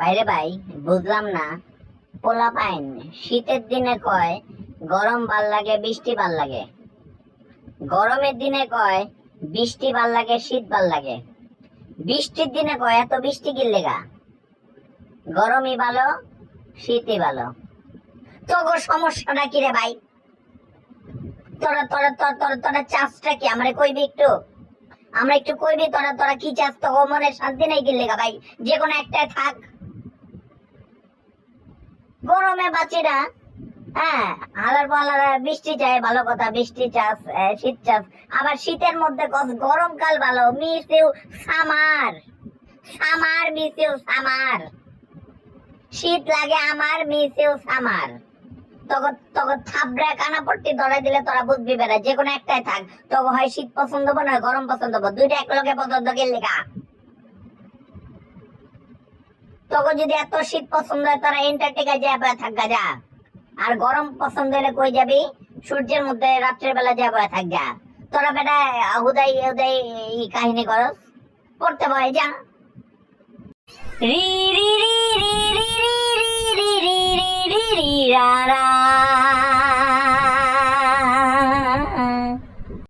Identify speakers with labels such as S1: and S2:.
S1: বাইরে ভাই, বুঝলাম না। পোলা পাইন শীতের দিনে কয়, গরম ভালো লাগে, বৃষ্টি ভালো লাগে। গরমের দিনে কয়, বৃষ্টি ভালো লাগে, শীত ভালো লাগে। বৃষ্টির দিনে কয়, এত বৃষ্টি কি লেগা গরমই ভালো, শীতই ভালো। তোর সমস্যাটা কি রে ভাই? তোরা তোরা, তোর, তোরা তোরা চাষটা কি? আমরা কইবি একটু? আমরা একটু কইবি তোরা তোরা কি চাস তো মনে শান্তি নেই কি লেগা ভাই। যে কোনো একটাই থাক। গরমে বাঁচি না। হ্যাঁ হালার পালার বৃষ্টি চাই, ভালো কথা, বৃষ্টি চাষ শীত চাষ আবার শীতের মধ্যে গরমকাল ভালো, miss you summer. Summer, miss you summer. শীত লাগে আমার, মিসিউ সামার। তখন তখন থাবড়া কানা ধরাই দিলে তোরা বুঝবি বেড়া যে কোনো একটাই থাক। তখন হয় শীত পছন্দ হব না গরম পছন্দ হব। দুইটা এক লগে পছন্দ করলে গা। তখন যদি এত শীত পছন্দ হয় তারা এন্টার্কটিকায় যা বয়ে থাকা যা আর গরম পছন্দ হলে কই যাবি সূর্যের মধ্যে রাত্রের বেলা যা বয়ে থাক যা তোরা বেটা হুদাই হুদাই এই কাহিনী করস পড়তে ভয় যা রি রি রি রি রি রি রি রি রি রি রা রা